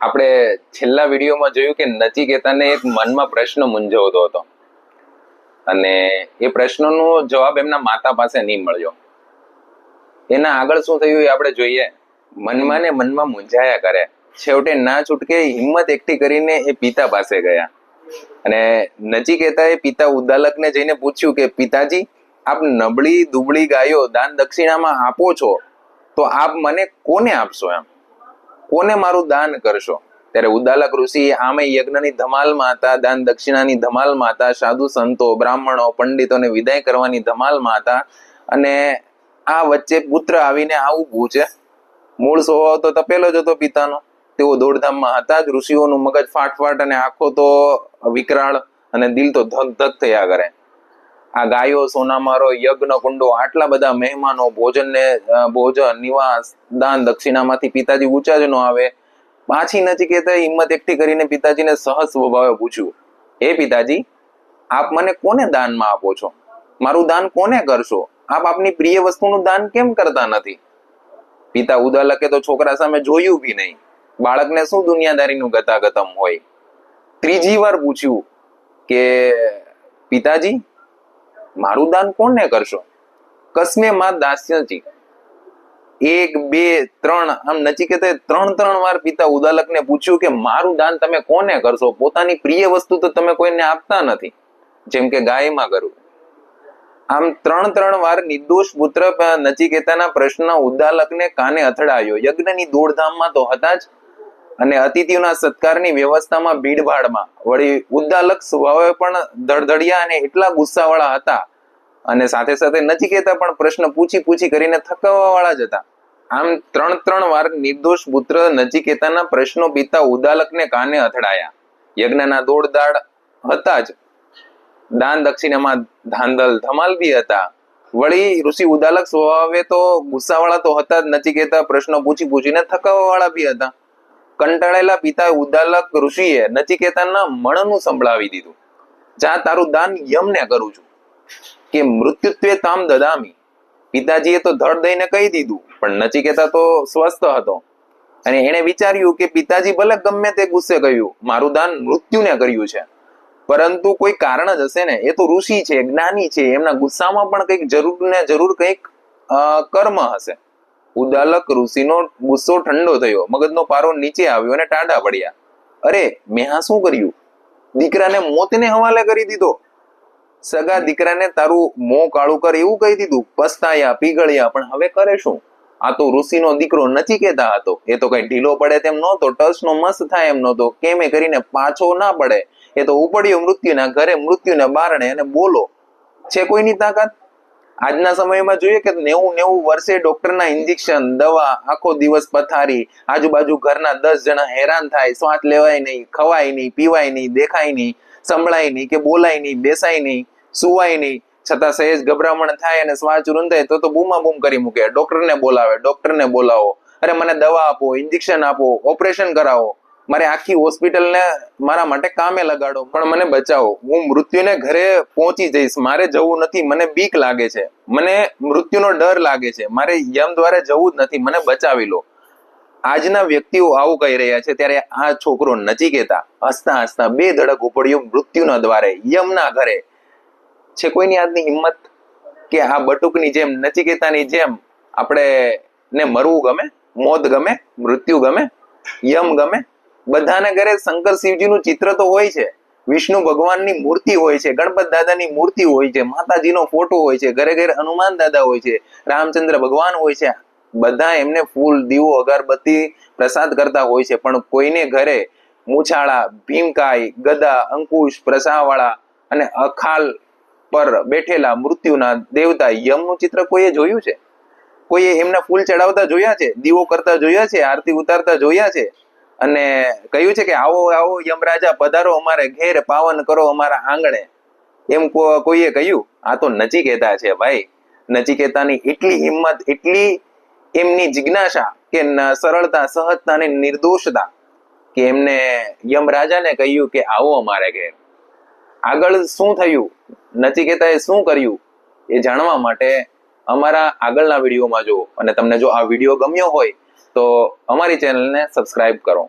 આપણે છેલ્લા વિડીયોમાં જોયું કે નચિકેતાને એક મનમાં પ્રશ્ન મૂંઝવતો હતો. અને એ પ્રશ્નનો જવાબ એમના માતા પાસે નહીં મળ્યો. એના આગળ શું થયું એ આપણે જોઈએ. મનમાં ને મનમાં મૂંઝાયા કરે. છેવટે ના છૂટકે હિંમત એકઠી કરીને એ પિતા પાસે ગયા. અને નચિકેતાએ પિતા ઉદ્દાલકને જઈને પૂછ્યું કે, પિતાજી, આપ નબળી દુબળી ગાયો દાન દક્ષિણામાં આપો છો? તો આપ મને કોને આપશો એમ? કોને મારું દાન કરશો? ત્યારે ઉદાલક ઋષિ આમે યજ્ઞની ધમાલમાં હતા, દાન દક્ષિણાની ધમાલમાં હતા, સાધુ સંતો, બ્રાહ્મણો, પંડિતોને વિદાય કરવાની ધમાલમાં હતા. અને આ વચ્ચે પુત્ર આવીને આવું પૂછે, મૂળ સ્વભાવ તો તપેલો જ હતો પિતાનો? તેઓ દોડધામમાં હતા જ, ઋષિઓનું મગજ ફાટફાટ અને આંખો તો વિકરાળ અને દિલ તો ધક ધક થયા કરે. આ ગાયો, સોનામારો, યજ્ઞ, કુંડો, આટલા બધા મહેમાનો ભોજન ને ભોજન નિવાસ, દાન દક્ષિણામાંથી પિતાજી ઊંચા જ ન આવે. પાછી નચિકેતાએ હિંમત એકઠી કરીને પિતાજીને સહજ સ્વભાવે પૂછ્યું, હે પિતાજી, આપ મને કોને દાનમાં આપો છો? મારું દાન કોને કરશો? આપ આપની પ્રિય વસ્તુનું દાન કેમ કરતા નથી? પિતા ઉદાલકે તો છોકરા સામે જોયું બી નહીં. બાળકને શું દુનિયાદારીનું ગતાગતમ હોય? ત્રીજી વાર પૂછ્યું કે, પિતાજી મારું દાન કોને કરશો? કસમે માં દાસ્યજી એક, બે, ત્રણ, આમ નચિકેતે ત્રણ ત્રણ વાર પિતા ઉદાલકને પૂછ્યું કે મારું દાન તમે કોને કરશો? પોતાની પ્રિય વસ્તુ તો તમે કોઈને આપતા નથી. જેમ કે ગાયમાં કરવું. આમ ત્રણ ત્રણ વાર નિર્દોષ પુત્ર નચિકેતાના પ્રશ્ન ઉદાલકને કાને અથડાયો? યજ્ઞની દોડધામમાં તો હતા જ. અને અતિથિઓના સત્કારની વ્યવસ્થામાં ભીડભાડમાં. વળી ઉદ્દાલક સ્વભાવે પણ ધડધડિયા અને એટલા ગુસ્સાવાળા હતા અને સાથે સાથે નચિકેતા પણ પ્રશ્ન પૂછી પૂછી કરીને થકાવવા વાળા જ હતા. આમ ત્રણ ત્રણ વાર નિર્દોષ પુત્ર નચિકેતાના પ્રશ્નો પિતા ઉદાલકને કાને અથડાયા. યજ્ઞના દોડદાડ હતા જ. દાન દક્ષિણામાં ધાંધલ ધમાલ બી હતા. વળી ઋષિ ઉદાલક સ્વભાવે તો ગુસ્સાવાળા તો હતા જ નચિકેતા પ્રશ્નો પૂછી પૂછીને થકાવવા વાળા બી હતા. કંટાળેલા પિતા ઉદાલક ઋષિએ નચિકેતાના મણનું સંભળાવી દીધું. જા તારું દાન યમને કરું છું. કે મૃત્યુત્વે તામ દદામી. પિતાજીએ તો ધડ દઈને કહી દીધું, પણ નચિકેતા તો સ્વસ્થ હતો. અને એણે વિચાર્યું કે પિતાજી ભલે ગમે તે ગુસ્સે કહ્યું, મારું દાન મૃત્યુને કર્યું છે. પરંતુ કોઈ કારણ જ હશે ને? એ તો ઋષિ છે, જ્ઞાની છે, એમના ગુસ્સામાં પણ કંઈક જરૂર ને જરૂર કંઈક કર્મ હશે. ઉદાલક ઋષિનો ગુસ્સો ઠંડો થયો, મગજનો પારો નીચે આવ્યો અને ટાડા પડ્યા. અરે, મેં શું કર્યું? દીકરાને મોતને હવાલે કરી દીધો. સગા દીકરાને તારું મોં કાળું કર એવું કહી દીધું. પસ્તાયા પીગળ્યા. પણ હવે કરે શું? આ તો ઋષિનો દીકરો નથી કેતા હતો. એ તો કઈ ઢીલો પડે તેમ નહોતો ટસનો મસ્ત થાય એમ નહોતો. કેમે કરીને પાછો ના પડે? એ તો ઉપડ્યો મૃત્યુના ઘરે, મૃત્યુના બારણે, અને બોલો. છે કોઈની તાકાત? આજના સમયમાં જોઈએ કે નેવું નેવું વર્ષે ડોક્ટરના ઇન્જેક્શન દવા, આખો દિવસ પથારી, આજુબાજુ ઘરના દસ જણા હેરાન થાય, શ્વાસ લેવાય નહીં, ખવાય નહીં, પીવાય નહીં, દેખાય નહીં, સંભળાય નહીં કે બોલાય નહીં, બેસાય નહીં, સુવાય નહીં. છતાં સહેજ ગભરામણ થાય અને શ્વાસ રૂંધાય તો તો બૂમા બૂમ કરી મૂકે. ડોક્ટરને બોલાવે ડોક્ટરને બોલાવો. અરે મને દવા આપો ઇન્જેક્શન આપો ઓપરેશન કરાવો. મારે આખી હોસ્પિટલને મારા માટે કામે લગાડો, પણ મને બચાવો. હું મૃત્યુને ઘરે પહોંચી જઈશ. મારે જવું નથી. મને બીક લાગે છે. મને મૃત્યુનો ડર લાગે છે. મારે યમ દ્વારે જવું જ નથી. મને બચાવી લો. આજના વ્યક્તિઓ આવું કહી રહ્યા છે. ત્યારે આ છોકરો નચિકેતા હસતા હસતા બે ધડક ઉપડ્યો મૃત્યુના દ્વારે, યમના ઘરે. છે કોઈની આજની હિંમત? કે આ બટુકની જેમ, નચિકેતાની જેમ આપણે ને મરવું ગમે, મોત ગમે, મૃત્યુ ગમે, યમ ગમે? બધાને ઘરે શંકર શિવજીનું ચિત્ર તો હોય છે. વિષ્ણુ ભગવાનની મૂર્તિ હોય છે, ગણપત દાદાની મૂર્તિ હોય છે, માતાજીનો ફોટો હોય છે, ઘરે ઘરે હનુમાન દાદા હોય છે, રામચંદ્ર ભગવાન હોય છે, બધા એમને ફૂલ, દીવો, અગરબત્તી પ્રસાદ કરતા હોય છે. પણ કોઈને ઘરે મૂછાળા ભીમકાય ગદા, અંકુશ, પ્રસાવાળા અને અખાલ પર બેઠેલા મૃત્યુના દેવતા યમનું ચિત્ર કોઈએ જોયું છે? કોઈએ એમના ફૂલ ચડાવતા જોયા છે? દીવો કરતા જોયા છે? આરતી ઉતારતા જોયા છે? અને કહ્યું છે કે આવો આવો યમરાજા, પધારો અમારે ઘેર, પાવન કરો અમારા આંગણે. એમ કોઈએ કહ્યું, આ તો નચિકેતા છે ભાઈ. નચિકેતાની એટલી હિંમત, એટલી એમની જિજ્ઞાસા કે સરળતા, સહજતા અને નિર્દોષતા કે એમને યમરાજાને કહ્યું કે આવો અમારે ઘેર. આગળ શું થયું? નચિકેતાએ શું કર્યું? એ જાણવા માટે અમારા આગળના વિડીયોમાં જુઓ. અને તમને જો આ વીડિયો ગમ્યો હોય તો અમારી ચેનલને સબસ્ક્રાઇબ કરો.